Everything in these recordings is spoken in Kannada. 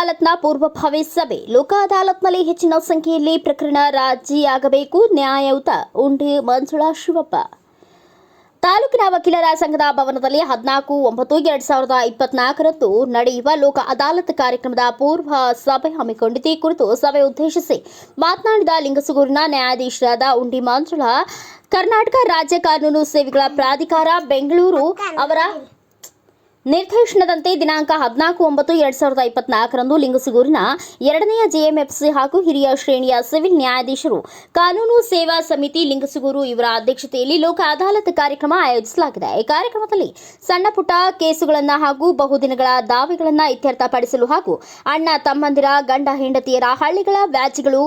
ಅದಾಲತ್ನ ಪೂರ್ವಭಾವಿ ಸಭೆ. ಲೋಕ ಅದಾಲತ್ನಲ್ಲಿ ಹೆಚ್ಚಿನ ಸಂಖ್ಯೆಯಲ್ಲಿ ಪ್ರಕರಣ ರಾಜಿಯಾಗಬೇಕು. ನ್ಯಾಯಯುತ ಉಂಡಿ ಮಂಜುಳಾ ಶಿವಪ್ಪ. ತಾಲೂಕಿನ ವಕೀಲರ ಸಂಘದ ಭವನದಲ್ಲಿ ಹದಿನಾಲ್ಕು, ಒಂಬತ್ತು, ಎರಡ್ ಸಾವಿರದ ಇಪ್ಪತ್ನಾಲ್ಕರಂದು ನಡೆಯುವ ಲೋಕ ಅದಾಲತ್ ಕಾರ್ಯಕ್ರಮದ ಪೂರ್ವ ಸಭೆ ಹಮ್ಮಿಕೊಂಡಿದ್ದು ಕುರಿತು ಸಭೆ ಉದ್ದೇಶಿಸಿ ಮಾತನಾಡಿದ ಲಿಂಗಸೂರಿನ ನ್ಯಾಯಾಧೀಶರಾದ ಉಂಡಿ ಮಂಜುಳಾ ಕರ್ನಾಟಕ ರಾಜ್ಯ ಕಾನೂನು ಸೇವೆಗಳ ಪ್ರಾಧಿಕಾರ, ಬೆಂಗಳೂರು ಅವರ ನಿರ್ದೇಶನದಂತೆ ದಿನಾಂಕ ಹದಿನಾಲ್ಕು ಒಂಬತ್ತು ಎರಡ್ ಸಾವಿರದ ಇಪ್ಪತ್ನಾಲ್ಕರಂದು ಲಿಂಗಸಗೂರಿನ ಎರಡನೆಯ ಜೆಎಂಎಫ್ಸಿ ಹಾಗೂ ಹಿರಿಯ ಶ್ರೇಣಿಯ ಸಿವಿಲ್ ನ್ಯಾಯಾಧೀಶರು ಕಾನೂನು ಸೇವಾ ಸಮಿತಿ ಲಿಂಗಸಗೂರು ಇವರ ಅಧ್ಯಕ್ಷತೆಯಲ್ಲಿ ಲೋಕ ಅದಾಲತ್ ಕಾರ್ಯಕ್ರಮ ಆಯೋಜಿಸಲಾಗಿದೆ. ಈ ಕಾರ್ಯಕ್ರಮದಲ್ಲಿ ಸಣ್ಣ ಪುಟ್ಟ ಕೇಸುಗಳನ್ನು ಹಾಗೂ ಬಹುದಿನಗಳ ದಾವೆಗಳನ್ನು ಇತ್ಯರ್ಥಪಡಿಸಲು ಹಾಗೂ ಅಣ್ಣ ತಮ್ಮಂದಿರ ಗಂಡ ಹೆಂಡತಿಯರ ಹಳ್ಳಿಗಳ ವ್ಯಾಜ್ಗಳು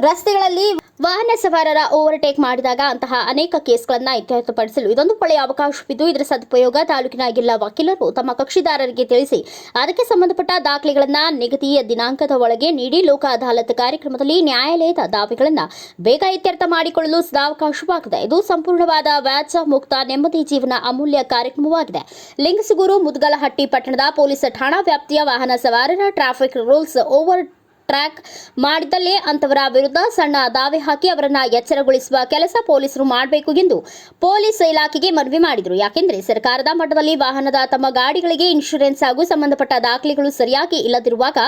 ರಸ್ತೆಗಳಲ್ಲಿ ವಾಹನ ಸವಾರರ ಓವರ್ಟೇಕ್ ಮಾಡಿದಾಗ ಅಂತಹ ಅನೇಕ ಕೇಸ್ಗಳನ್ನು ಇತ್ಯರ್ಥಪಡಿಸಲು ಇದೊಂದು ಒಳ್ಳೆಯ ಅವಕಾಶವಿದ್ದು, ಇದರ ಸದುಪಯೋಗ ತಾಲೂಕಿನ ಎಲ್ಲ ವಕೀಲರು ತಮ್ಮ ಕಕ್ಷಿದಾರರಿಗೆ ತಿಳಿಸಿ. ಅದಕ್ಕೆ ಸಂಬಂಧಪಟ್ಟ ದಾಖಲೆಗಳನ್ನು ನಿಗದಿಯ ದಿನಾಂಕದ ಒಳಗೆ ನೀಡಿ ಲೋಕ ಅದಾಲತ್ ಕಾರ್ಯಕ್ರಮದಲ್ಲಿ ನ್ಯಾಯಾಲಯದ ದಾವೆಗಳನ್ನು ಬೇಗ ಇತ್ಯರ್ಥ ಮಾಡಿಕೊಳ್ಳಲು ಸದಾವಕಾಶವಾಗಿದೆ. ಇದು ಸಂಪೂರ್ಣವಾದ ವ್ಯಾಜ್ಯ ಮುಕ್ತ ನೆಮ್ಮದಿ ಜೀವನ ಅಮೂಲ್ಯ ಕಾರ್ಯಕ್ರಮವಾಗಿದೆ. ಲಿಂಗಸುಗೂರು ಮುದ್ಗಲಹಟ್ಟಿ ಪಟ್ಟಣದ ಪೊಲೀಸ್ ಠಾಣಾ ವ್ಯಾಪ್ತಿಯ ವಾಹನ ಸವಾರರ ಟ್ರಾಫಿಕ್ ರೂಲ್ಸ್ ಓವರ್ ಟ್ರ್ಯಾಕ್ ಮಾಡಿದಲ್ಲಿ ಅಂತವರ ವಿರುದ್ಧ ಸಣ್ಣ ದಾವೆ ಹಾಕಿ ಅವರನ್ನ ಎಚ್ಚರಗೊಳಿಸುವ ಕೆಲಸ ಪೊಲೀಸರು ಮಾಡಬೇಕು ಎಂದು ಪೊಲೀಸ್ ಇಲಾಖೆಗೆ ಮನವಿ ಮಾಡಿದರು. ಯಾಕೆಂದರೆ ಸರ್ಕಾರದ ಮಟ್ಟದಲ್ಲಿ ವಾಹನದ ತಮ್ಮ ಗಾಡಿಗಳಿಗೆ ಇನ್ಶೂರೆನ್ಸ್ ಹಾಗೂ ಸಂಬಂಧಪಟ್ಟ ದಾಖಲೆಗಳು ಸರಿಯಾಗಿ ಇಲ್ಲದಿರುವಾಗ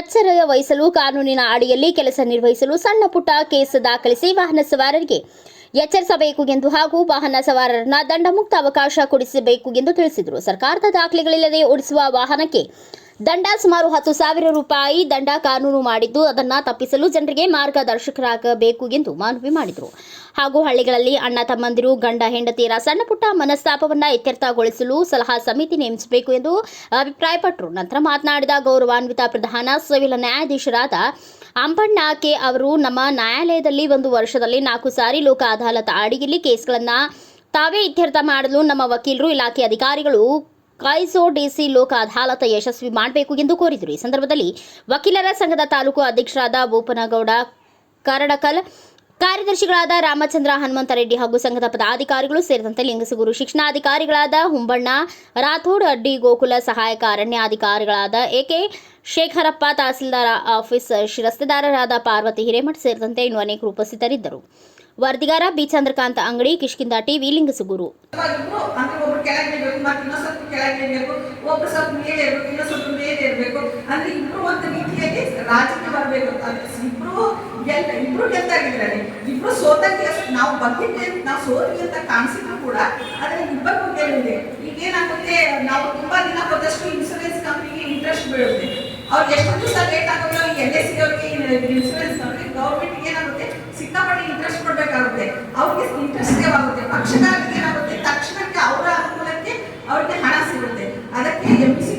ಎಚ್ಚರ ವಹಿಸಲು ಕಾನೂನಿನ ಅಡಿಯಲ್ಲಿ ಕೆಲಸ ನಿರ್ವಹಿಸಲು ಸಣ್ಣ ಪುಟ್ಟ ಕೇಸ್ ದಾಖಲಿಸಿ ವಾಹನ ಸವಾರರಿಗೆ ಎಚ್ಚರಿಸಬೇಕು ಎಂದು ಹಾಗೂ ವಾಹನ ಸವಾರರನ್ನ ದಂಡಮುಕ್ತ ಅವಕಾಶ ಕೊಡಿಸಬೇಕು ಎಂದು ತಿಳಿಸಿದರು. ಸರ್ಕಾರದ ದಾಖಲೆಗಳಿಲ್ಲದೆ ಓಡಿಸುವ ವಾಹನಕ್ಕೆ ದಂಡ ಸುಮಾರು ಹತ್ತು ಸಾವಿರ ರೂಪಾಯಿ ದಂಡ ಕಾನೂನು ಮಾಡಿದ್ದು, ಅದನ್ನು ತಪ್ಪಿಸಲು ಜನರಿಗೆ ಮಾರ್ಗದರ್ಶಕರಾಗಬೇಕು ಎಂದು ಮನವಿ ಮಾಡಿದರು. ಹಾಗೂ ಹಳ್ಳಿಗಳಲ್ಲಿ ಅಣ್ಣ ತಮ್ಮಂದಿರು, ಗಂಡ ಹೆಂಡತಿಯರ ಸಣ್ಣ ಪುಟ್ಟ ಮನಸ್ತಾಪವನ್ನ ಇತ್ಯರ್ಥಗೊಳಿಸಲು ಸಲಹಾ ಸಮಿತಿ ನೇಮಿಸಬೇಕು ಎಂದು ಅಭಿಪ್ರಾಯಪಟ್ಟರು ನಂತರ ಮಾತನಾಡಿದ ಗೌರವಾನ್ವಿತ ಪ್ರಧಾನ ಸಿವಿಲ್ ನ್ಯಾಯಾಧೀಶರಾದ ಅಂಬಣ್ಣ ಕೆ ಅವರು, ನಮ್ಮ ನ್ಯಾಯಾಲಯದಲ್ಲಿ ಒಂದು ವರ್ಷದಲ್ಲಿ ನಾಲ್ಕು ಸಾರಿ ಲೋಕ ಅದಾಲತ್ ಅಡಿಯಲ್ಲಿ ಕೇಸ್ಗಳನ್ನು ತಾವೇ ಇತ್ಯರ್ಥ ಮಾಡಲು ನಮ್ಮ ವಕೀಲರು, ಇಲಾಖೆ ಅಧಿಕಾರಿಗಳು ಕಾಯಿಸೋ ಡಿಸಿ ಲೋಕ ಅದಾಲತ್ ಯಶಸ್ವಿ ಮಾಡಬೇಕು ಎಂದು ಕೋರಿದರು. ಈ ಸಂದರ್ಭದಲ್ಲಿ ವಕೀಲರ ಸಂಘದ ತಾಲೂಕು ಅಧ್ಯಕ್ಷರಾದ ಬೋಪನಗೌಡ ಕರಡಕಲ್, ಕಾರ್ಯದರ್ಶಿಗಳಾದ ರಾಮಚಂದ್ರ ಹನುಮಂತರೆಡ್ಡಿ ಹಾಗೂ ಸಂಘದ ಪದಾಧಿಕಾರಿಗಳು ಸೇರಿದಂತೆ ಲಿಂಗಸಗೂರು ಶಿಕ್ಷಣಾಧಿಕಾರಿಗಳಾದ ಹುಂಬಣ್ಣ, ರಾಥೋಡ್ ಅಡ್ಡಿ ಗೋಕುಲ ಸಹಾಯಕ ಅರಣ್ಯಾಧಿಕಾರಿಗಳಾದ ಎಕೆ ಶೇಖರಪ್ಪ, ತಹಸೀಲ್ದಾರ್ ಆಫೀಸ್ ಶಿರಸ್ತೆದಾರರಾದ ಪಾರ್ವತಿ ಹಿರೇಮಠ್ ಸೇರಿದಂತೆ ಇನ್ನು ಅನೇಕರು ಉಪಸ್ಥಿತರಿದ್ದರು. ವರದಿಗಾರ ಬಿ ಚಂದ್ರಕಾಂತ ಅಂಗಡಿ ಕಿಷ್ಕಿಂದ ಟಿವಿ, ಲಿಂಗಸಗೂರು. ಕೆಳಗೆ ಇರಬೇಕು ಒಬ್ಬರು ಸ್ವಲ್ಪ ಮೇಲೆ ಇರಬೇಕು ಇನ್ನೊಂದು ಸ್ವಲ್ಪ ಮೇಲೆ ಇರಬೇಕು ಅಂದ್ರೆ ಇಬ್ರು ಒಂದು ರೀತಿಯಾಗಿ ರಾಜಕೀಯ ಬರಬೇಕು ಅಂದ್ರೆ ಇಬ್ರು ಗೆಲ್ ಇಬ್ರು ಗೆಲ್ತಾಗಿದ್ದಾರೆ ಇಬ್ರು ಸೋತಕ್ಕೆ ನಾವು ಬಗ್ಗೆ ನಾವು ಸೋತ್ವಿ ಅಂತ ಕಾಣಿಸಿದ್ರು ಕೂಡ ಅದ್ರಲ್ಲಿ ಇಬ್ಬರಿಗೂ ಗೆಲ್ಲಿದೆ ಈಗ ಏನಾಗುತ್ತೆ ನಾವು ತುಂಬಾ ದಿನ ಹೋದಷ್ಟು ಇನ್ಸೂರೆನ್ಸ್ ಕಂಪ್ನಿಗೆ ಇಂಟ್ರೆಸ್ಟ್ ಬೀಳುತ್ತೆ. ಅವ್ರಿಗೆ ಎಷ್ಟು ದಿವಸ ಲೇಟ್ ಅವ್ರಿಗೆ ಎಲ್ ಎಸ್ ಅವ್ರಿಗೆ ಇನ್ಸೂರೆನ್ಸ್ ಕಂಪ್ನಿ ಗೌರ್ಮೆಂಟ್ ಏನಾಗುತ್ತೆ, ಸಿಕ್ಕಾಪಟ್ಟೆ ಇಂಟ್ರೆಸ್ಟ್ ಕೊಡ್ಬೇಕಾಗುತ್ತೆ. ಅವ್ರಿಗೆ ಇಂಟ್ರೆಸ್ಟ್ ಆಗುತ್ತೆ ಪಕ್ಷಗಾರರಿಗೆ ಏನಾಗುತ್ತೆ, ತಕ್ಷಣಕ್ಕೆ ಅವರ ಅನುಕೂಲಕ್ಕೆ ಅವ್ರಿಗೆ ಹಣ ಸಿಗುತ್ತೆ ಅದಕ್ಕೆ ಎಂ ಪಿ ಸಿ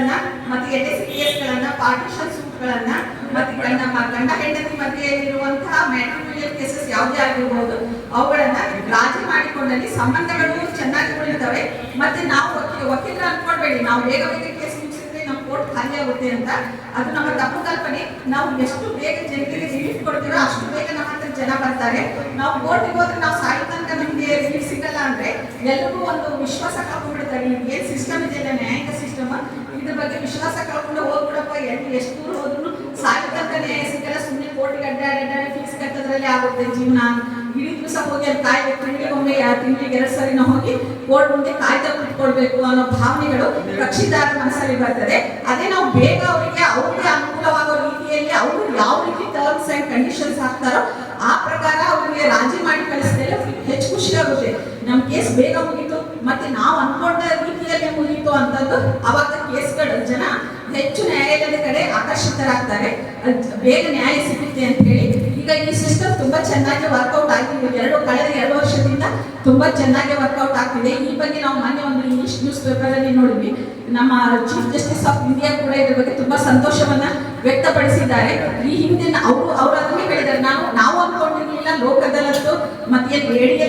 ಕೇಸ್ಗಳನ್ನ ಮತ್ತೆ ಎಲ್ ಪಿ ಸಿ ಗಳನ್ನ ಪಾರ್ಟಿಷನ್ ಸೂಟ್ಗಳನ್ನ ಮತ್ತೆ ಗಂಡ ಗಂಡ ಹೆಂಡತಿ ಮಧ್ಯೆಯಲ್ಲಿರುವಂತಹ ಮ್ಯಾಟ್ರಿಮೋನಿಯಲ್ ಕೇಸಸ್ ಯಾವುದೇ ಆಗಿರಬಹುದು ಅವುಗಳನ್ನ ರಾಜಿ ಮಾಡಿಕೊಂಡಲ್ಲಿ ಸಂಬಂಧಗಳು ಚೆನ್ನಾಗಿ ಉಳಿತವೆ ಮತ್ತೆ ನಾವು ವಕೀಲರ ಅನ್ಕೊಳ್ಬೇಡಿ, ನಾವು ಬೇಗ ಬೇಗ ಕೇಸ್ ಮುಗಿಸಿದ್ರೆ ನಮ್ಮ ಕೋರ್ಟ್ ಖಾಲಿ ಆಗುತ್ತೆ ಅಂತ. ಅದು ನಮ್ಮ ತಪ್ಪು ಕಲ್ಪನೆ. ನಾವು ಎಷ್ಟು ಬೇಗ ಜನರಿಗೆ ರಿಲೀಫ್ ಕೊಡ್ತೀರೋ ಅಷ್ಟು ಬೇಗ ನಮ್ಮ ಹತ್ರ ಜನ ಬರ್ತಾರೆ. ನಾವು ಕೋರ್ಟಿಗೆ ಹೋದ್ರೆ ನಾವು ಸಾಯಿ ತನಕ ನಿಮ್ಗೆ ರಿಲೀಫ್ ಸಿಗಲ್ಲ ಅಂದ್ರೆ ಎಲ್ರಿಗೂ ಒಂದು ವಿಶ್ವಾಸ ಕಳ್ಕೊಂಡ್ಬಿಡ್ತಾರೆ ನಿಮ್ಗೆ ಸಿಸ್ಟಮ್ ಇದೆಯಲ್ಲ ನ್ಯಾಯಾಂಗ ಸಿಸ್ಟಮ್ ಇದ್ರ ಬಗ್ಗೆ ವಿಶ್ವಾಸ ಕಳ್ಕೊಂಡು ಹೋಗ್ಬಿಡಪ್ಪ. ಎಷ್ಟು ದೂರ ಹೋದ್ರು ಸಾಯಿ ಸಿಕ್ಕಲ್ಲ. ಸುಮ್ಮನೆ ಕೋಟಿ ಅಡ್ಡಾಡಿ ಅಡ್ಡಾಡಿ ಫೀಸ್ ಕಟ್ಟೋದ್ರಲ್ಲಿ ಆಗುತ್ತೆ ಜೀವನ. ಇಡೀ ದಿವಸ ಹೋಗಿ ಅಲ್ಲಿ ಕಾಯ್ಬೇಕು. ತಿಂಗಳಿಗೊಮ್ಮೆ ತಿಂಗಳಿಗೆ ಎರಡು ಸರಿ ನಾವು ಹೋಗಿ ಕೋರ್ಟ್ ಮುಂದೆ ಕಾಯ್ತಾ ಕುತ್ಕೊಳ್ಬೇಕು ಅನ್ನೋ ಭಾವನೆಗಳು ಕಕ್ಷಿದಾರ ಮನಸ್ಸಲ್ಲಿ ಬರ್ತದೆ. ಅದೇ ನಾವು ಬೇಗ ಅವರಿಗೆ ಅವ್ರಿಗೆ ಅನುಕೂಲವಾಗೋ ರೀತಿಯಲ್ಲಿ ಅವರು ಯಾವ ರೀತಿ ಟರ್ಮ್ಸ್ ಅಂಡ್ ಕಂಡೀಷನ್ಸ್ ಹಾಕ್ತಾರೋ ಆ ಪ್ರಕಾರ ಅವರಿಗೆ ರಾಜಿ ಮಾಡಿ ಕಳಿಸಿದ್ರೆ ಹೆಚ್ಚು ಖುಷಿ ಆಗುತ್ತೆ ನಮ್ಮ ಕೇಸ್ ಬೇಗ ಮುಗೀತು. ಮತ್ತೆ ನಾವು ಅನ್ಕೊಂಡ ರೀತಿಯಲ್ಲಿ ಮುಗೀತು ಅಂತಂದು ಅವಾಗ ಜನ ಹೆಚ್ಚು ನ್ಯಾಯಾಲಯದ ಕಡೆ ಆಕರ್ಷಿತರಾಗ್ತಾರೆ. ಬೇಗ ನ್ಯಾಯ ಸಿಗುತ್ತೆ ಅಂತ ಹೇಳಿ. ಈಗ ಈ ಸಿಸ್ಟಮ್ ತುಂಬಾ ಚೆನ್ನಾಗಿ ವರ್ಕೌಟ್ ಆಗಿದೆ ಎರಡು, ಕಳೆದ ಎರಡು ವರ್ಷದಿಂದ ತುಂಬಾ ಚೆನ್ನಾಗಿ ವರ್ಕೌಟ್ ಆಗ್ತಿದೆ. ಈ ಬಗ್ಗೆ ನಾವು ಮೊನ್ನೆ ಒಂದು ಇಂಗ್ಲಿಷ್ ನ್ಯೂಸ್ ಪೇಪರ್ ಅಲ್ಲಿ ನೋಡಿದ್ವಿ. ನಮ್ಮ ಚೀಫ್ ಜಸ್ಟಿಸ್ ಆಫ್ ಇಂಡಿಯಾ ಕೂಡ ಇದ್ರ ಬಗ್ಗೆ ತುಂಬಾ ಸಂತೋಷವನ್ನ ವ್ಯಕ್ತಪಡಿಸಿದ್ದಾರೆ. ಈ ಹಿಂದೆ ಅವರು ಅವರು ಅದನ್ನೇ ಹೇಳಿದ್ದಾರೆ. ನಾವು ನಾವು ಅನ್ಕೊಂಡಿರ್ಲಿಲ್ಲ ಲೋಕದಲ್ಲಿ ಅದಾಲತ್ತು ಮತ್ತೆ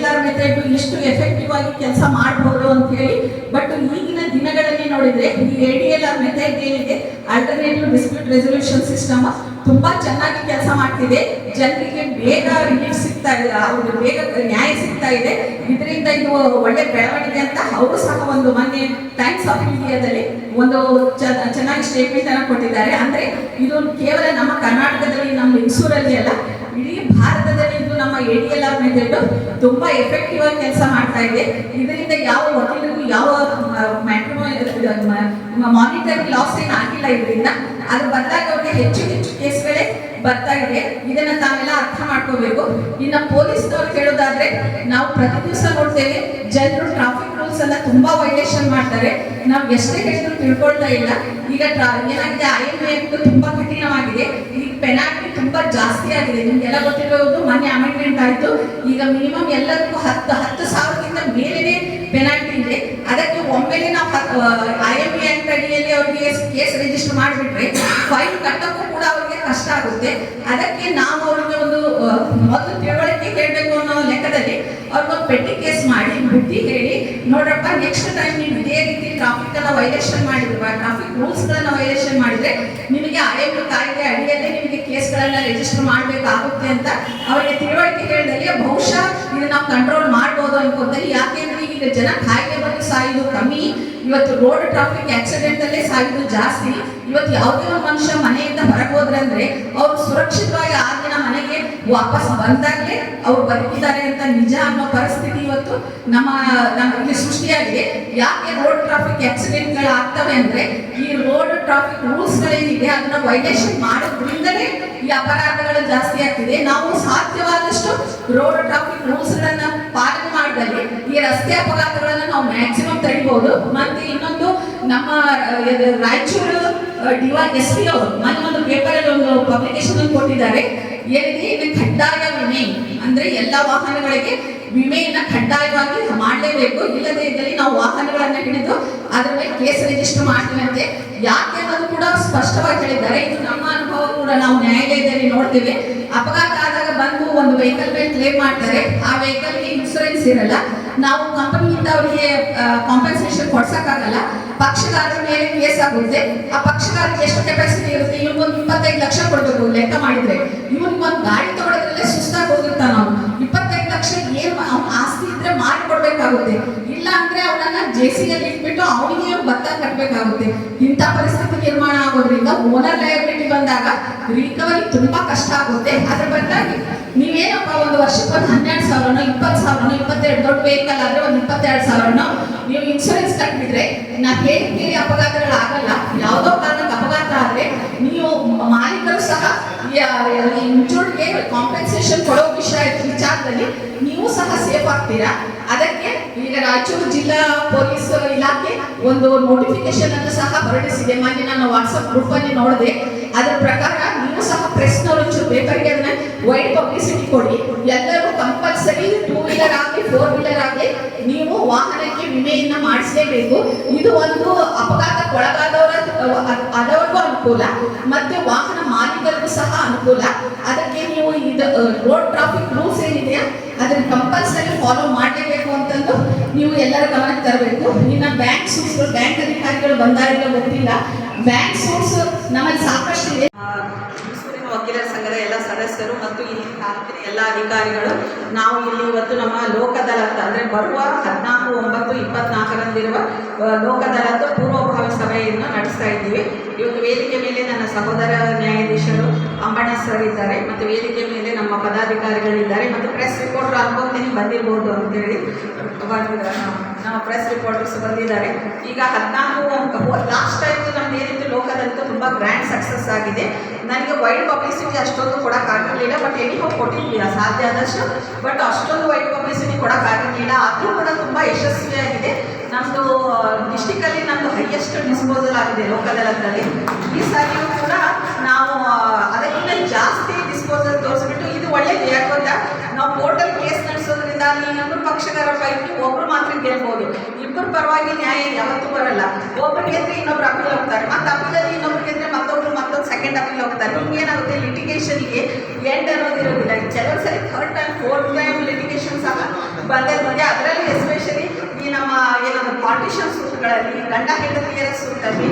ಆರ್ ಮೆಥಡ್ ಎಷ್ಟು ಎಫೆಕ್ಟಿವ್ ಆಗಿ ಕೆಲಸ ಮಾಡಬಹುದು ಅಂತ ಹೇಳಿ ಬಟ್ ಈಗಿನ ದಿನಗಳಲ್ಲಿ ನೋಡಿದ್ರೆ ಈ ಆರ್ ಮೆಥಡ್ ಏನಿದೆ? ಆಲ್ಟರ್ನೇಟಿವ್ ಡಿಸ್ಪ್ಯೂಟ್ ರೆಸೊಲ್ಯೂಷನ್ ಸಿಸ್ಟಮ್ ತುಂಬಾ ಚೆನ್ನಾಗಿ ಕೆಲಸ ಮಾಡ್ತಿದೆ. ಜನರಿಗೆ ಬೇಗ ರಿಲೀಫ್ ಸಿಗ್ತಾ ಇದೆ, ಅವ್ರಿಗೆ ಬೇಗ ನ್ಯಾಯ ಸಿಗ್ತಾ ಇದೆ. ಇದರಿಂದ ಇದು ಒಳ್ಳೆ ಬೆಳವಣಿಗೆ ಅಂತ ಅವರು ಸಹ ಒಂದು ಮೊನ್ನೆ ಟೈಮ್ಸ್ ಆಫ್ ಇಂಡಿಯಾದಲ್ಲಿ ಒಂದು ಚೆನ್ನಾಗಿ ಸ್ಟೇಟ್ಮೆಂಟ್ ಅನ್ನು ಕೊಟ್ಟಿದ್ದಾರೆ. ಅಂದ್ರೆ ಇದು ಕೇವಲ ನಮ್ಮ ಕರ್ನಾಟಕದಲ್ಲಿ, ನಮ್ಮ ಮೈಸೂರಲ್ಲಿ ಅಲ್ಲ, ಇಡೀ ಭಾರತದಲ್ಲಿ ಇದು ನಮ್ಮ A D L R method ತುಂಬಾ ಎಫೆಕ್ಟಿವ್ ಆಗಿ ಕೆಲಸ ಮಾಡ್ತಾ ಇದೆ. ಇದರಿಂದ ಯಾವ ವಕೀಲರಿಗೂ ಯಾವ ಮಾನಿಟರಿ ಲಾಸ್ ಏನು ಆಗಿಲ್ಲ ಇದರಿಂದ ಅದು ಬಂದಾಗ ಅವ್ರಿಗೆ ಹೆಚ್ಚು ಹೆಚ್ಚು ಕೇಸ್ಗಳೇ ಬರ್ತಾ ಇದೆ. ಇದನ್ನ ತಾವೆಲ್ಲ ಅರ್ಥ ಮಾಡ್ಕೋಬೇಕು. ಇನ್ನು ಪೊಲೀಸ್ನವ್ರು ಕೇಳೋದಾದ್ರೆ ನಾವು ಪ್ರತಿ ದಿವಸ ನೋಡ್ತೇವೆ, ಜನರು ಟ್ರಾಫಿಕ್ ರೂಲ್ಸ್ ಎಲ್ಲ ತುಂಬಾ ವೈಲೇಷನ್ ಮಾಡ್ತಾರೆ. ನಾವು ಎಷ್ಟೇ ಹೇಳಿದ್ರು ತಿಳ್ಕೊಳ್ತಾ ಇಲ್ಲ. ಈಗ ಏನಾಗಿದೆ ಐ ಎಂ ಎ ತುಂಬಾ ಕಠಿಣವಾಗಿದೆ. ಈಗ ಪೆನಾಲ್ಟಿ ತುಂಬಾ ಜಾಸ್ತಿ ಆಗಿದೆ. ನಿಮ್ಗೆಲ್ಲ ಗೊತ್ತಿರೋದು ಮನೆ ಅಮೆಂಡ್ಮೆಂಟ್ ಆಯ್ತು. ಈಗ ಮಿನಿಮಮ್ ಎಲ್ಲರಿಗೂ ಹತ್ತು ಹತ್ತು ಸಾವಿರಕ್ಕಿಂತ ಮೇಲೆನೆ ಪೆನಾಲ್ಟಿ ಇದೆ. ಒಮ್ಮೆಲೆ ನಾವು ಐ ಎಂ ಬಿ ಆಕ್ಟ್ ಅಡಿಯಲ್ಲಿ ಅವರಿಗೆ ಕೇಸ್ ರಿಜಿಸ್ಟರ್ ಮಾಡಿಬಿಟ್ರೆ ಫೈಲ್ ಕಟ್ಟಕ್ಕೂ ಕೂಡ ಅವರಿಗೆ ಕಷ್ಟ ಆಗುತ್ತೆ. ಅದಕ್ಕೆ ನಾವು ಅವ್ರಿಗೆ ಒಂದು ಮೊದಲು ತಿಳುವಳಿಕೆ ಹೇಳಬೇಕು ಅನ್ನೋ ಲೆಕ್ಕದಲ್ಲಿ ಅವ್ರಿಗೊಂದು ಪೆಟ್ಟಿ ಕೇಸ್ ಮಾಡಿ, ಬುದ್ಧಿ ಹೇಳಿ, ನೋಡ್ರಪ್ಪ ನೆಕ್ಸ್ಟ್ ಟೈಮ್ ನೀವು ಇದೇ ರೀತಿ ಟ್ರಾಫಿಕ್ ಅನ್ನ ವೈಲೇಷನ್ ಮಾಡಿದ್ರೆ ಟ್ರಾಫಿಕ್ ರೂಲ್ಸ್ ಗಳನ್ನ ವೈಲೇಷನ್ ಮಾಡಿದ್ರೆ ನಿಮಗೆ ಆಯೋಗ ಕಾಯ್ದೆ ಅಡಿಯಲ್ಲಿ ನಿಮಗೆ ಕೇಸ್ಗಳನ್ನ ರಿಜಿಸ್ಟರ್ ಮಾಡಬೇಕಾಗುತ್ತೆ ಅಂತ ಅವರಿಗೆ ತಿಳುವಳಿಕೆ ಹೇಳಿದಲ್ಲಿ ಬಹುಶಃ ಇದನ್ನ ನಾವು ಕಂಟ್ರೋಲ್ ಮಾಡ್ಬೋದು ಅನ್ಕೋತಾರೆ ಯಾಕೆಂದ್ರೆ ಈಗ ಜನ ಕಾಯಿಲೆ ಬಂದು ಸಾಯೋದು ಕಮ್ಮಿ. ಇವತ್ತು ರೋಡ್ ಟ್ರಾಫಿಕ್ ಆಕ್ಸಿಡೆಂಟ್ ಅಲ್ಲೇ ಸಾಯೋದು ಜಾಸ್ತಿ. ಇವತ್ತು ಯಾವುದೇ ಒಂದು ಮನುಷ್ಯ ಮನೆಯಿಂದ ಹೊರಗೆ ಹೋದ್ರೆ ಅಂದ್ರೆ ಅವ್ರು ಸುರಕ್ಷಿತವಾಗಿ ಆ ದಿನ ಮನೆಗೆ ವಾಪಸ್ ಬಂದಾಗಲೇ ಅವ್ರು ಬದುಕಿದ್ದಾರೆ ಅಂತ ನಿಜ ಅನ್ನೋ ಪರಿಸ್ಥಿತಿ ಇವತ್ತು ನಮ್ಮ ಇಲ್ಲಿ ಸೃಷ್ಟಿಯಾಗಿದೆ. ಯಾಕೆ ರೋಡ್ ಟ್ರಾಫಿಕ್ ಆಕ್ಸಿಡೆಂಟ್ಗಳು ಆಗ್ತವೆ ಅಂದ್ರೆ ಈ ರೋಡ್ ಟ್ರಾಫಿಕ್ ರೂಲ್ಸ್ ಗಳೇನಿದೆ ಅದನ್ನ ವೈಲೇಷನ್ ಮಾಡೋದ್ರಿಂದಲೇ ಈ ಅಪರಾಧಗಳು ಜಾಸ್ತಿ ಆಗ್ತಿದೆ. ನಾವು ಸಾಧ್ಯವಾದಷ್ಟು ರೋಡ್ ಟ್ರಾಫಿಕ್ ರೂಲ್ಸ್ ಗಳನ್ನ ಪಾಲನೆ ಮಾಡಿದಲ್ಲಿ ಈ ರಸ್ತೆ ಅಪಘಾತಗಳನ್ನ ನಾವು ಮ್ಯಾಕ್ಸಿಮಮ್ ತಡಿಬಹುದು ಮತ್ತೆ ಇನ್ನೊಂದು ನಮ್ಮ ರಾಯಚೂರು ಡಿವಾ ಎಸ್ ಪಿ ಅವರು ಮೊನ್ನೆ ಒಂದು ಪೇಪರ್ ಅಲ್ಲಿ ಒಂದು ಪಬ್ಲಿಕೇಶನ್ ಕೊಟ್ಟಿದ್ದಾರೆ. ಏನಿದೆ ಇದು ಕಡ್ಡಾಯ ವಿಮೆ. ಅಂದ್ರೆ ಎಲ್ಲ ವಾಹನಗಳಿಗೆ ವಿಮೆಯನ್ನ ಕಡ್ಡಾಯವಾಗಿ ಮಾಡಲೇಬೇಕು. ಇಲ್ಲದೇ ಇದ್ದಲ್ಲಿ ನಾವು ವಾಹನಗಳನ್ನ ಹಿಡಿದು ಮೇಲೆ ಕೇಸ್ ರಿಜಿಸ್ಟರ್ ಮಾಡ್ತೀವಂತೆ ಯಾಕೆ ಅನ್ನೋದು ಕೂಡ ಸ್ಪಷ್ಟವಾಗಿ ಹೇಳಿದ್ದಾರೆ. ಇದು ನಮ್ಮ ಕೂಡ ನಾವು ನ್ಯಾಯಾಲಯದಲ್ಲಿ ನೋಡ್ತೀವಿ. ಅಪಘಾತ ಆದಾಗ ಬಂದು ಒಂದು ವೆಹಿಕಲ್ ಮೇಲೆ ಕ್ಲೇಮ್ ಮಾಡ್ತಾರೆ. ಆ ವೆಹಿಕಲ್ಗೆ ಇನ್ಶೂರೆನ್ಸ್ ಇರಲ್ಲ. ನಾವು ಕಂಪನಿಯಿಂದ ಅವರಿಗೆ ಕಾಂಪನ್ಸೇಷನ್ ಕೊಡ್ಸಕ್ಕಾಗಲ್ಲ. ಪಕ್ಷಗಾರರ ಮೇಲೆ ಕೇಸ್ ಆಗುತ್ತೆ. ಆ ಪಕ್ಷಗಾರರಿಗೆ ಎಷ್ಟು ಕೆಪಾಸಿಟಿ ಇರುತ್ತೆ? ಇವ್ರಿಗೊಂದು ಇಪ್ಪತ್ತೈದು ಲಕ್ಷ ಕೊಡಬೇಕು ಲೆಕ್ಕ ಮಾಡಿದ್ರೆ. ಇವ್ನಿಗೆ ಒಂದು ಗಾಡಿ ತಗೊಳ್ಳೋದ್ರಲ್ಲೇ ಸುಸ್ತಾಗಿ ಹೋಗಿರ್ತಾನ ನಾವು ಇಪ್ಪತ್ತೈದು ಲಕ್ಷ ಏನು ಆಸ್ತಿ ಇದ್ರೆ ಮಾರಿ ಕೊಡ್ಬೇಕಾಗುತ್ತೆ. ಇಲ್ಲ ಸಿ ಅವನನ್ನ ಜೆ ಇಟ್ಬಿಟ್ಟು ಅವನಿಗೆ ಭತ್ತ ಕಟ್ಟಬೇಕಾಗುತ್ತೆ ಇಂಥ ಪರಿಸ್ಥಿತಿ ನಿರ್ಮಾಣ ಆಗೋದ್ರಿಂದ ಓನರ್ ಲಯಬಿಲಿಟಿ ಬಂದಾಗ ರಿಕವರಿ ತುಂಬಾ ಕಷ್ಟ ಆಗುತ್ತೆ. ಅದ್ರ ಬದಲಾಗಿ ನೀವೇನಪ್ಪ ಒಂದು ವರ್ಷಕ್ಕೆ ಒಂದು ಹನ್ನೆರಡು ಸಾವಿರನೋ, ಇಪ್ಪತ್ತು ಸಾವಿರನೋ, ಇಪ್ಪತ್ತೆರಡು ದೊಡ್ಡ ವೆಹಿಕಲ್ ಆದ್ರೆ ಒಂದು ಇಪ್ಪತ್ತೆರಡು ಸಾವಿರನೋ ನೀವು ಇನ್ಶೂರೆನ್ಸ್ ಕಟ್ಟಿದ್ರೆ ನಾ ಹೇಳಿ ಅಪಘಾತಗಳು ಆಗಲ್ಲ ಯಾವುದೋ ಕಾರಣಕ್ಕೆ ಅಪಘಾತ ಆದ್ರೆ ನೀವು ಮಾಲೀಕರು ಸಹ ಇನ್ಶೂರ್ಡ್ಗೆ ಕಾಂಪೆನ್ಸೇಷನ್ ಕೊಡೋ ವಿಷಯ ವಿಚಾರದಲ್ಲಿ ನೀವು ಸಹ ಸೇಫ್ ಆಗ್ತೀರಾ? ಅದಕ್ಕೆ ಈಗ ರಾಯಚೂರು ಜಿಲ್ಲಾ ಪೊಲೀಸ್ ಇಲಾಖೆ ಒಂದು ನೋಟಿಫಿಕೇಶನ್ ಅನ್ನು ಸಹ ಹೊರಡಿಸಿದೆ. ಮಾನ್ಯ ನಾನು ವಾಟ್ಸಪ್ ಗ್ರೂಪ್ ಅಲ್ಲಿ ನೋಡಿದೆ. ಅದರ ಪ್ರಕಾರ ನೀವು ಸಹ ಪ್ರೆಸ್ನವರು ಒಂಚೂರು ಪೇಪರ್ಗೆ ಅದನ್ನ ವೈಡ್ ಪಬ್ಲಿಸಿಟಿ ಕೊಡಿ. ಎಲ್ಲರೂ ಕಂಪಲ್ಸರಿ ಟೂ ವೀಲರ್ ಆಗಲಿ ಫೋರ್ ವೀಲರ್ ಆಗಲಿ ನೀವು ವಾಹನಕ್ಕೆ ವಿಮೆಯನ್ನ ಮಾಡಿಸಲೇಬೇಕು. ಇದು ಒಂದು ಅಪಘಾತಕ್ಕೆ ಒಳಗಾದವರ ಆದವ್ರಿಗೂ ಅನುಕೂಲ. ಮತ್ತೆ ವಾಹನ ಮಾಲೀಕರಿಗೂ ಸಹ ಅನುಕೂಲ. ಅದಕ್ಕೆ ನೀವು ಇದು ರೋಡ್ ಟ್ರಾಫಿಕ್ ರೂಲ್ಸ್ ಏನಿದೆಯಾ, ಅದನ್ನ ಕಂಪಲ್ಸರಿ ಫಾಲೋ ಮಾಡಲೇಬೇಕು ಅಂತಂದು ನೀವು ಎಲ್ಲರೂ ಗಮನಕ್ಕೆ ತರಬೇಕು. ಇನ್ನು ಬ್ಯಾಂಕ್ ಸೋರ್ಸ್ ಬ್ಯಾಂಕ್ ಅಧಿಕಾರಿಗಳು ಬಂದಾರಿಲ್ಲ ಗೊತ್ತಿಲ್ಲ. ಬ್ಯಾಂಕ್ ಸೂಟ್ಸ್ ನಮ್ಮಲ್ಲಿ ಸಾಕಷ್ಟು ಇದೆ. ವಕೀಲರ ಸಂಘದ ಎಲ್ಲ ಸದಸ್ಯರು ಮತ್ತು ಇಲ್ಲಿ ತಾಲೂಕಿನ ಎಲ್ಲ ಅಧಿಕಾರಿಗಳು, ನಾವು ಇಲ್ಲಿ ಇವತ್ತು ನಮ್ಮ ಲೋಕದಳತ್ತ ಅಂದರೆ ಬರುವ ಹದಿನಾಲ್ಕು, ಒಂಬತ್ತು, ಇಪ್ಪತ್ನಾಲ್ಕರಂದಿರುವ ಲೋಕದಳತ್ತ ಪೂರ್ವಭಾವಿ ಸಭೆಯನ್ನು ನಡೆಸ್ತಾ ಇದ್ದೀವಿ. ಇವತ್ತು ವೇದಿಕೆ ಮೇಲೆ ನನ್ನ ಸಹೋದರ ನ್ಯಾಯಾಧೀಶರು ಅಂಬಣ್ಣ ಸರ್ ಇದ್ದಾರೆ, ಮತ್ತು ವೇದಿಕೆ ಮೇಲೆ ನಮ್ಮ ಪದಾಧಿಕಾರಿಗಳಿದ್ದಾರೆ, ಮತ್ತು ಪ್ರೆಸ್ ರಿಪೋರ್ಟರ್ ಅನ್ಕೊಂತೀನಿ ಬಂದಿರ್ಬೋದು ಅಂತೇಳಿ ಪ್ರೆಸ್ ರಿಪೋರ್ಟರ್ಸ್ ಬಂದಿದ್ದಾರೆ. ಈಗ ಹದಿನಾಲ್ಕು ಲಾಸ್ಟ್ ಟೈಮ್ ನಮ್ದು ಏನಿತ್ತು ಲೋಕದಂತೂ ತುಂಬ ಗ್ರ್ಯಾಂಡ್ ಸಕ್ಸಸ್ ಆಗಿದೆ. ನನಗೆ ವೈಡ್ ಪಬ್ಲಿಸಿಟಿ ಅಷ್ಟೊಂದು ಕೊಡೋಕ್ಕಾಗಿರಲಿಲ್ಲ ಬಟ್ ಎನಿಗೂ ಕೊಟ್ಟಿರಲಿಲ್ಲ, ಸಾಧ್ಯ ಆದಷ್ಟು. ಬಟ್ ಅಷ್ಟೊಂದು ವೈಡ್ ಪಬ್ಲಿಸಿಟಿ ಕೊಡೋಕ್ಕಾಗಿರಲಿಲ್ಲ ಆದರೂ ಕೂಡ ತುಂಬ ಯಶಸ್ವಿಯಾಗಿದೆ. ನಮ್ಮದು ಡಿಸ್ಟಿಕಲ್ಲಿ ನಮ್ಮದು ಹೈಯೆಸ್ಟ್ ಡಿಸ್ಪೋಸಲ್ ಆಗಿದೆ ಲೋಕದಳದಲ್ಲಿ ಈ ಸಾರಿಯೂ ಕೂಡ ನಾವು ಅದಕ್ಕಿಂತ ಜಾಸ್ತಿ ಡಿಸ್ಪೋಸಲ್ ತೋರಿಸ್ಬಿಟ್ಟು ಇದು ಒಳ್ಳೇದು. ಯಾಕೆ ಗೊತ್ತಾ ನಾವು ಪೋರ್ಟಲ್ ಕೇಸ್ ನಡೆಸೋದ್ರಿಂದ ಅಲ್ಲಿ ಇಬ್ಬರು ಪಕ್ಷಗಾರರ ಪೈಕಿ ಒಬ್ಬರು ಮಾತ್ರ ಇಬ್ಬರು ಪರವಾಗಿ ನ್ಯಾಯ ಯಾವತ್ತೂ ಬರಲ್ಲ. ಒಬ್ಬರು ಗೆದ್ರೆ ಇನ್ನೊಬ್ರು ಅಪೀಲ್ ಹೋಗ್ತಾರೆ. ಮತ್ತೆ ಅಪೀಲಲ್ಲಿ ಇನ್ನೊಬ್ರು ಗೆದ್ರೆ ಮತ್ತೊಬ್ರು ಮತ್ತೊಂದು ಸೆಕೆಂಡ್ ಅಪೀಲ್ ಹೋಗ್ತಾರೆ. ಹಿಂಗೇನಾಗುತ್ತೆ ಲಿಟಿಗೇಷನ್ಗೆ ಎಂಡ್ ಅನ್ನೋದು ಇರೋದಿಲ್ಲ ಕೆಲವು ಸರಿ third time fourth time litigation ಸಹ ಬಂದೇ ಬಂದೆ ಅದರಲ್ಲಿ ಎಸ್ಪೆಷಲಿ ಈ ನಮ್ಮ ಏನಾದ್ರು ಪಾರ್ಟಿಷನ್ ಸೂಟ್ಗಳಲ್ಲಿ ಗಂಡ ಹೆಂಡತಿಯರ ಸೂಟಲ್ಲಿ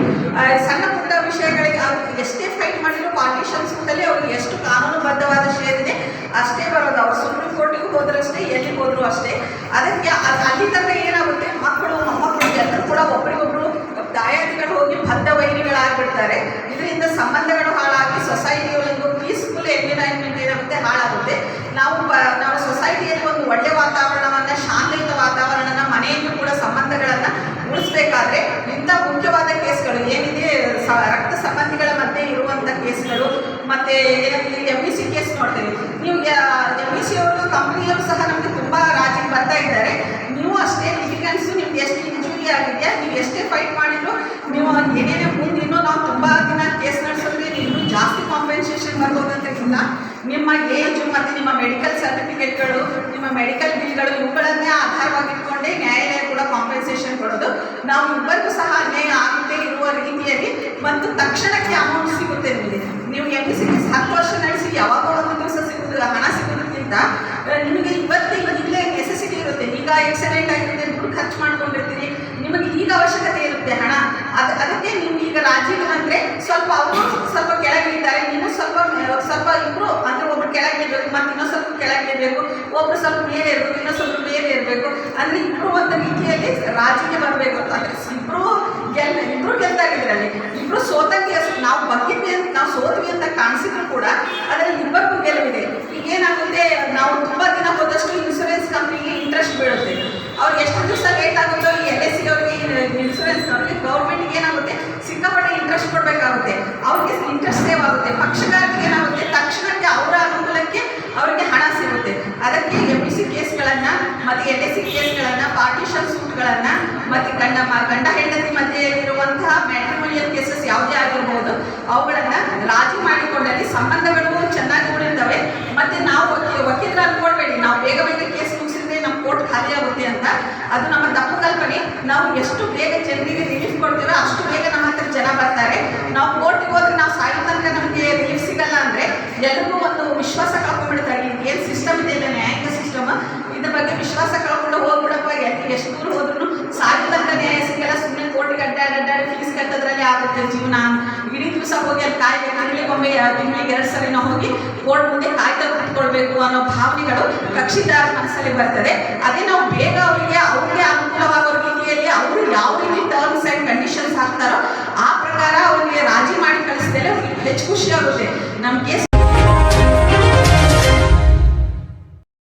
ಸಣ್ಣ ಪುಟ್ಟ ವಿಷಯಗಳಿಗೆ ಎಷ್ಟೇ ಫೈಟ್ ಮಾಡಿದ್ರು ಪಾರ್ಟಿಷನ್ ಸೂಟಲ್ಲಿ ಅವ್ರಿಗೆ ಎಷ್ಟು ಕಾನೂನುಬದ್ಧವಾದ ವಿಷಯ ಇದೆ, ಅಷ್ಟೇ ಬರೋದು. ಅವ್ರು ಸುಪ್ರೀಂ ಕೋರ್ಟಿಗೆ ಹೋದ್ರಷ್ಟೇ, ಎಲ್ಲಿಗೆ ಹೋದ್ರು ಅಷ್ಟೇ. ಅದಕ್ಕೆ ಅಲ್ಲಿ ತನಕ ಏನಾಗುತ್ತೆ ಮಕ್ಕಳು ಮೊಮ್ಮಕ್ಕಳು ಎಲ್ಲರೂ ಕೂಡ ಒಬ್ಬರಿಗೊಬ್ರು ದಾಯಾದಿಗಳು ಹೋಗಿ ಬದ್ಧ ವೈರಿಗಳಾಗ್ಬಿಡ್ತಾರೆ ಇದರಿಂದ ಸಂಬಂಧಗಳು ಹಾಳಾಗಿ ಸೊಸೈಟಿ ಒಂದು ಪೀಸ್ಫುಲ್ ಎನ್ವಿರಾನ್ಮೆಂಟ್ ಏನಾಗುತ್ತೆ ಹಾಳಾಗುತ್ತೆ ನಾವು ಬ- ನಾವು ಸೊಸೈಟಿಯಲ್ಲಿ ಒಂದು ಒಳ್ಳೆ ವಾತಾವರಣವನ್ನ ಶಾಂತಿಯುತ ವಾತಾವರಣನ ಮನೆಯಲ್ಲೂ ಕೂಡ ಸಂಬಂಧಗಳನ್ನ ಉಳಿಸ್ಬೇಕಾದ್ರೆ ಇಂಥ ಮುಖ್ಯವಾದ ಕೇಸ್ಗಳು ಏನಿದೆ ಸ- ರಕ್ತ ಸಂಬಂಧಿಗಳ ಮಧ್ಯೆ ಇರುವಂಥ ಕೇಸ್ಗಳು ಮತ್ತೆ ಎಂ ಇ ಸಿ ಕೇಸ್ ನೋಡ್ತೇವೆ ನೀವು ಎಂ ಇ ಸಿ ಅವರು ಕಂಪ್ನಿಯವರು ಸಹ ನಮಗೆ ತುಂಬ ರಾಜಿಗೆ ಬರ್ತಾ ಇದ್ದಾರೆ. ನೀವು ಅಷ್ಟೇ ಲಿಟಿಗನ್ಸು ನಿಮ್ಗೆ ಎಷ್ಟು ಇಂಜುರಿ ಆಗಿದೆಯಾ ನೀವು ಎಷ್ಟೇ ಫೈಟ್ ಮಾಡಿದ್ರು, ನೀವು ಏನೇನೇ ಮುಂದೆ ನಾವು ತುಂಬ ದಿನ ಕೇಸ್ ನಡೆಸಿದ್ರೆ ಇನ್ನೂ ಜಾಸ್ತಿ ಕಾಂಪೆನ್ಸೇಷನ್ ಬರ್ಬೋದಂತಕ್ಕಿಂತ ನಿಮ್ಮ ಏಜು ಮತ್ತು ನಿಮ್ಮ ಮೆಡಿಕಲ್ ಸರ್ಟಿಫಿಕೇಟ್ಗಳು ನಿಮ್ಮ ಮೆಡಿಕಲ್ ಬಿಲ್ಗಳು ಇವುಗಳನ್ನೇ ಆಧಾರವಾಗಿಟ್ಕೊಂಡೇ ನ್ಯಾಯಾಲಯ ಕೂಡ ಕಾಂಪೆನ್ಸೇಷನ್ ಕೊಡೋದು. ನಾವು ಇಬ್ಬರಿಗೂ ಸಹ ಅನ್ಯಾಯ ಆಗುತ್ತೆ ಇರುವ ರೀತಿಯಲ್ಲಿ ಮತ್ತು ತಕ್ಷಣಕ್ಕೆ ಅಮೌಂಟ್ ಸಿಗುತ್ತೆ ನಿಮಗೆ. ನೀವು ಎಂ ಬಿ ಸಿ ಹತ್ತು ವರ್ಷ ನಡೆಸಿ ಯಾವಾಗ ಒಂದು ದಿವಸ ಸಿಗೋದು ಹಣ ಸಿಗೋದಕ್ಕಿಂತ ನಿಮಗೆ ಇವತ್ತೇ ಇಲ್ಲೇ ನೆಸೆಸಿಟಿ ಇರುತ್ತೆ. ಈಗ ಎಕ್ಸಲೆಂಟ್ ಆಗಿರುತ್ತೆ ದುಡ್ಡು ಖರ್ಚು ಮಾಡ್ಕೊಂಡಿರ್ತೀನಿ ನಿಮಗೆ ಈಗ ಅವಶ್ಯಕತೆ ಇರುತ್ತೆ ಹಣ. ಅದು, ಅದಕ್ಕೆ ನೀವು ಈಗ ರಾಜ್ಯಕ್ಕೆ ಅಂದರೆ ಸ್ವಲ್ಪ ಅವರು ಸ್ವಲ್ಪ ಕೆಳಗಿಳಿತಾರೆ ನೀನು ಸ್ವಲ್ಪ ಸ್ವಲ್ಪ ಇಬ್ಬರು ಅಂದರೆ ಒಬ್ರು ಕೆಳಗಿಳಿಬೇಕು ಮತ್ತು ಇನ್ನೊಂದು ಸ್ವಲ್ಪ ಕೆಳಗಿಳಿಬೇಕು ಒಬ್ಬರು ಸ್ವಲ್ಪ ಮೇಲೆ ಇರಬೇಕು, ಇನ್ನೊಂದು ಸ್ವಲ್ಪ ಮೇಲೆ ಇರಬೇಕು. ಅಂದರೆ ಇಬ್ಬರು ಒಂದು ರೀತಿಯಲ್ಲಿ ರಾಜಿಗೆ ಬರಬೇಕು. ಅಂದರೆ ಇಬ್ಬರು ಗೆಲ್ ಇಬ್ಬರು ಗೆಲ್ತಾಗಿದ್ರಲ್ಲಿ ಇಬ್ರು ಸೋತಂಗೆ ನಾವು ಬಗ್ಗಿದ್ವಿ ಅಂತ ನಾವು ಸೋತ್ವಿ ಅಂತ ಕಾಣಿಸಿದ್ರು ಕೂಡ ಅದರಲ್ಲಿ ಇಬ್ಬರಿಗೂ ಗೆಲುವಿದೆ. ಈಗ ಏನಾಗುತ್ತೆ ನಾವು ತುಂಬ ದಿನ ಹೋದಷ್ಟು ಇನ್ಸೂರೆನ್ಸ್ ಕಂಪ್ನಿಗೆ ಇಂಟ್ರೆಸ್ಟ್ ಬೀಳುತ್ತೆ. ಅವ್ರಿಗೆ ಎಷ್ಟು ದಿವಸ ಲೇಟ್ ಆಗುತ್ತೋ ಈ ಎಲ್ ಐ ಸಿ ಅವ್ರಿಗೆ ಇನ್ಸೂರೆನ್ಸ್ ಅವ್ರಿಗೆ ಗೌರ್ಮೆಂಟ್ಗೆ ಏನಾಗುತ್ತೆ, ಸಿಕ್ಕಾಪಟ್ಟೆ ಇಂಟ್ರೆಸ್ಟ್ ಕೊಡಬೇಕಾಗುತ್ತೆ. ಅವ್ರಿಗೆ ಇಂಟ್ರೆಸ್ಟ್ ಸೇವ್ ಆಗುತ್ತೆ. ಪಕ್ಷಗಾರರಿಗೆ ಏನಾಗುತ್ತೆ, ತಕ್ಷಣಕ್ಕೆ ಅವರ ಅನುಕೂಲಕ್ಕೆ ಅವರಿಗೆ ಹಣ ಸಿಗುತ್ತೆ. ಅದಕ್ಕೆ ಎಂ ಪಿ ಸಿ ಕೇಸ್ಗಳನ್ನು ಮತ್ತು ಎಲ್ ಐ ಸಿ ಕೇಸ್ಗಳನ್ನು ಪಾರ್ಟಿಷನ್ ಸೂಟ್ಗಳನ್ನು ಮತ್ತು ಗಂಡ ಗಂಡ ಹೆಂಡತಿ ಮಧ್ಯೆ ಇರುವಂತಹ ಮ್ಯಾಟ್ರಿಮೋನಿಯಲ್ ಕೇಸಸ್ ಯಾವುದೇ ಆಗಿರ್ಬೋದು, ಅವುಗಳನ್ನ ರಾಜಿ ಮಾಡಿಕೊಂಡಲ್ಲಿ ಸಂಬಂಧಗಳು ಚೆನ್ನಾಗಿ ಉಳಿರ್ತವೆ ಮತ್ತೆ ನಾವು ವಕೀಲ ವಕೀಲರು ಅನ್ಕೊಳ್ಬೇಡಿ. ನಾವು ಬೇಗ ಬೇಗ ಕೇಸ್ ಮುಗಿಸಿದ್ರೆ ನಮ್ಮ ಕೋರ್ಟ್ ಖಾಲಿ ಆಗುತ್ತೆ ಅಂತ. ಅದು ನಮ್ಮ ತಪ್ಪು ಕಲ್ಪನೆ. ನಾವು ಎಷ್ಟು ಬೇಗ ಜನರಿಗೆ ರಿಲೀಫ್ ಕೊಡ್ತೀವೋ ಅಷ್ಟು ಬೇಗ ನಮ್ಮ ಹತ್ರ ಜನ ಬರ್ತಾರೆ. ನಾವು ಕೋರ್ಟ್ಗೆ ಹೋದ್ರೆ ನಾವು ಸಾಯೋ ತನಕ ನಮಗೆ ರಿಲೀಫ್ ಸಿಗಲ್ಲ ಅಂದ್ರೆ ಎಲ್ಲರೂ ಒಂದು ವಿಶ್ವಾಸ ಕಳ್ಕೊಂಡ್ಬಿಡ್ತಾರೆ ಏನು ಸಿಸ್ಟಮ್ ಇದೆ ನ್ಯಾಯಾಂಗ ಸಿಸ್ಟಮ್ ಬಗ್ಗೆ ವಿಶ್ವಾಸ ಕಳ್ಕೊಂಡು ಹೋಗ್ಬಿಡಪ್ಪ. ಎಷ್ಟು ದೂರ ಹೋದ್ರು ಸಾಯೋ ತನಕ ನ್ಯಾಯ ಸುಮ್ಮನೆ ಕೋಟಿ ಅಡ್ಡಾಡಿ ಅಡ್ಡಾಡಿ ಫೀಸ್ ಕಟ್ಟೋದ್ರಲ್ಲಿ ಆಗುತ್ತೆ ಜೀವನ. ಇಡೀ ದಿವಸ ಹೋಗಿ ಅಲ್ಲಿ ಕಾಯ್ಬೇಕು. ತಿಂಗಳಿಗೊಮ್ಮೆ ತಿಂಗಳಿಗೆ ಎರಡು ಸಲ ಹೋಗಿ ಕೋರ್ಟ್ ಮುಂದೆ ಕಾಯ್ತಾ ಕೂತ್ಕೊಳ್ಬೇಕು ಅನ್ನೋ ಭಾವನೆಗಳು ಕಕ್ಷಿದಾರ ಮನಸ್ಸಲ್ಲಿ ಬರ್ತದೆ. ಅದೇ ನಾವು ಬೇಗ ಅವರಿಗೆ, ಅವ್ರಿಗೆ ಅನುಕೂಲವಾಗೋ ರೀತಿಯಲ್ಲಿ ಅವರು ಯಾವ ರೀತಿ ಟರ್ಮ್ಸ್ ಆ್ಯಂಡ್ ಕಂಡೀಷನ್ಸ್ ಹಾಕ್ತಾರೋ ಆ ಪ್ರಕಾರ ಅವರಿಗೆ ರಾಜಿ ಮಾಡಿ ಕಳಿಸಿದ್ರೆ ಹೆಚ್ಚು ಖುಷಿ ಆಗುತ್ತೆ. ಕೇಸ್